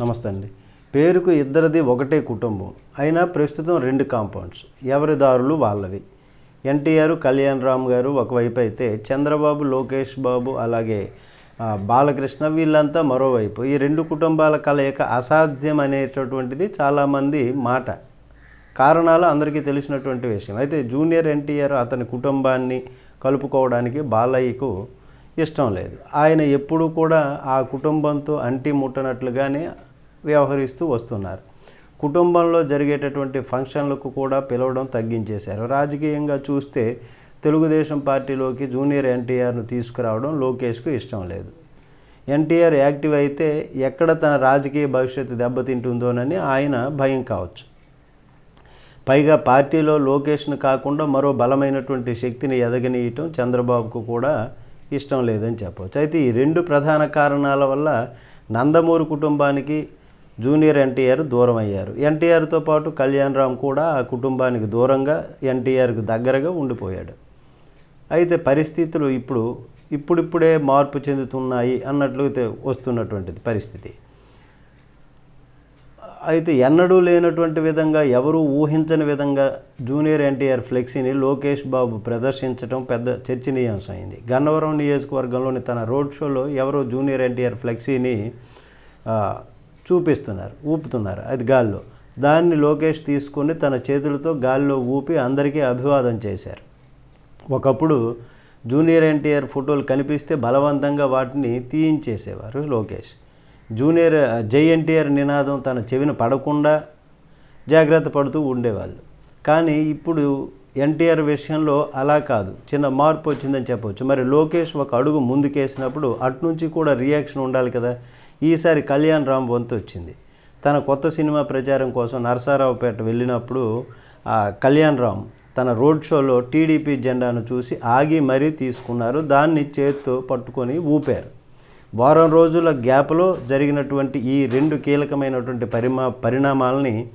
నమస్తే అండి. పేరుకు ఇద్దరిది ఒకటే కుటుంబం. అయినా ప్రస్తుతం రెండు కాంపౌండ్స్. ఎవరి దారులు వాళ్ళవి? ఎన్టీఆర్ కళ్యాణ్ రామ్ గారు ఒకవైపు అయితే చంద్రబాబు లోకేష్ బాబు అలాగే బాలకృష్ణ వీళ్ళంతా మరోవైపు. ఈ రెండు కుటుంబాల కలయిక అసాధ్యం అనేటటువంటిది చాలామంది మాట. కారణాలు అందరికీ తెలిసినటువంటి విషయం. అయితే జూనియర్ ఎన్టీఆర్ అతని కుటుంబాన్ని కలుపుకోవడానికి బాలయ్యకు ఇష్టం లేదు. ఆయన ఎప్పుడూ కూడా ఆ కుటుంబంతో అంటి ముట్టనట్లుగానే వ్యవహరిస్తూ వస్తున్నారు. కుటుంబంలో జరిగేటటువంటి ఫంక్షన్లకు కూడా పిలవడం తగ్గించేశారు. రాజకీయంగా చూస్తే తెలుగుదేశం పార్టీలోకి జూనియర్ ఎన్టీఆర్ను తీసుకురావడం లోకేష్కు ఇష్టం లేదు. ఎన్టీఆర్ యాక్టివ్ అయితే ఎక్కడ తన రాజకీయ భవిష్యత్తు దెబ్బతింటుందోనని ఆయన భయం కావచ్చు. పైగా పార్టీలో లోకేష్ను కాకుండా మరో బలమైనటువంటి శక్తిని ఎదగనీయటం చంద్రబాబుకు కూడా ఇష్టం లేదని చెప్పవచ్చు. అయితే ఈ రెండు ప్రధాన కారణాల వల్ల నందమూరి కుటుంబానికి జూనియర్ ఎన్టీఆర్ దూరం అయ్యారు ఎన్టీఆర్తో పాటు కళ్యాణ్ రామ్ కూడా ఆ కుటుంబానికి దూరంగా ఎన్టీఆర్కు దగ్గరగా ఉండిపోయాడు. అయితే పరిస్థితులు ఇప్పుడు ఇప్పుడిప్పుడే మార్పు చెందుతున్నాయి అన్నట్లు అయితే వస్తున్నటువంటిది పరిస్థితి. అయితే ఎన్నడూ లేనటువంటి విధంగా ఎవరూ ఊహించని విధంగా జూనియర్ ఎన్టీఆర్ ఫ్లెక్సీని లోకేష్ బాబు ప్రదర్శించడం పెద్ద చర్చనీయాంశమైంది. గన్నవరం నియోజకవర్గంలోని తన రోడ్ షోలో ఎవరో జూనియర్ ఎన్టీఆర్ ఫ్లెక్సీని చూపిస్తున్నారు ఊపుతున్నారు అది గాల్లో. దాన్ని లోకేష్ తీసుకొని తన చేతులతో గాల్లో ఊపి అందరికీ అభివాదం చేశారు. ఒకప్పుడు జూనియర్ ఎన్టీఆర్ ఫోటోలు కనిపిస్తే బలవంతంగా వాటిని తీయించేసేవారు లోకేష్. జూనియర్ జై ఎన్టీఆర్ నినాదం తన చెవిన పడకుండా జాగ్రత్త పడుతూ ఉండేవాళ్ళు. కానీ ఇప్పుడు ఎన్టీఆర్ విషయంలో అలా కాదు. చిన్న మార్పు వచ్చిందని చెప్పవచ్చు మరి లోకేష్ ఒక అడుగు ముందుకేసినప్పుడు అటు నుంచి కూడా రియాక్షన్ ఉండాలి కదా? ఈసారి కళ్యాణ్ రామ్ వంతు వచ్చింది. తన కొత్త సినిమా ప్రచారం కోసం నరసారావుపేట వెళ్ళినప్పుడు ఆ కళ్యాణ్ రామ్ తన రోడ్ షోలో టీడీపీ జెండాను చూసి ఆగి మరీ తీసుకున్నారు. దాన్ని చేత్తో పట్టుకొని ఊపారు. వారం రోజుల గ్యాప్లో జరిగినటువంటి ఈ రెండు కీలకమైనటువంటి పరిమా పరిణామాలని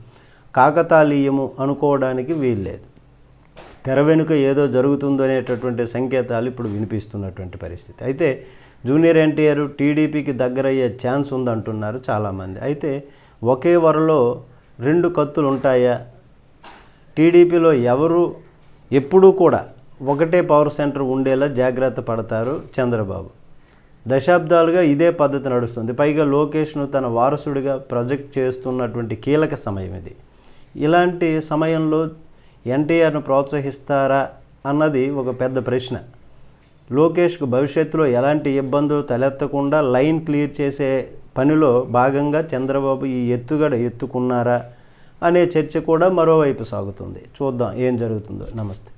కాకతాళీయము అనుకోవడానికి వీల్లేదు. తెర వెనుక ఏదో జరుగుతుందనేటటువంటి సంకేతాలు ఇప్పుడు వినిపిస్తున్నటువంటి పరిస్థితి. అయితే జూనియర్ ఎన్టీఆర్ టీడీపీకి దగ్గరయ్యే ఛాన్స్ ఉందంటున్నారు చాలామంది. అయితే ఒకే వరలో రెండు కత్తులు ఉంటాయా? టీడీపీలో ఎవరు? ఎప్పుడూ కూడా ఒకటే పవర్ సెంటర్ ఉండేలా జాగ్రత్త పడతారు చంద్రబాబు. దశాబ్దాలుగా ఇదే పద్ధతి నడుస్తుంది. పైగా లోకేష్ను తన వారసుడిగా ప్రొజెక్ట్ చేస్తున్నటువంటి కీలక సమయం ఇది. ఇలాంటి సమయంలో ఎన్టీఆర్ను ప్రోత్సహిస్తారా అన్నది ఒక పెద్ద ప్రశ్న. లోకేష్కు భవిష్యత్తులో ఎలాంటి ఇబ్బందులు తలెత్తకుండా లైన్ క్లియర్ చేసే పనిలో భాగంగా చంద్రబాబు ఈ ఎత్తుగడ ఎత్తుకున్నారా అనే చర్చ కూడా మరోవైపు సాగుతుంది. చూద్దాం ఏం జరుగుతుందో. నమస్తే.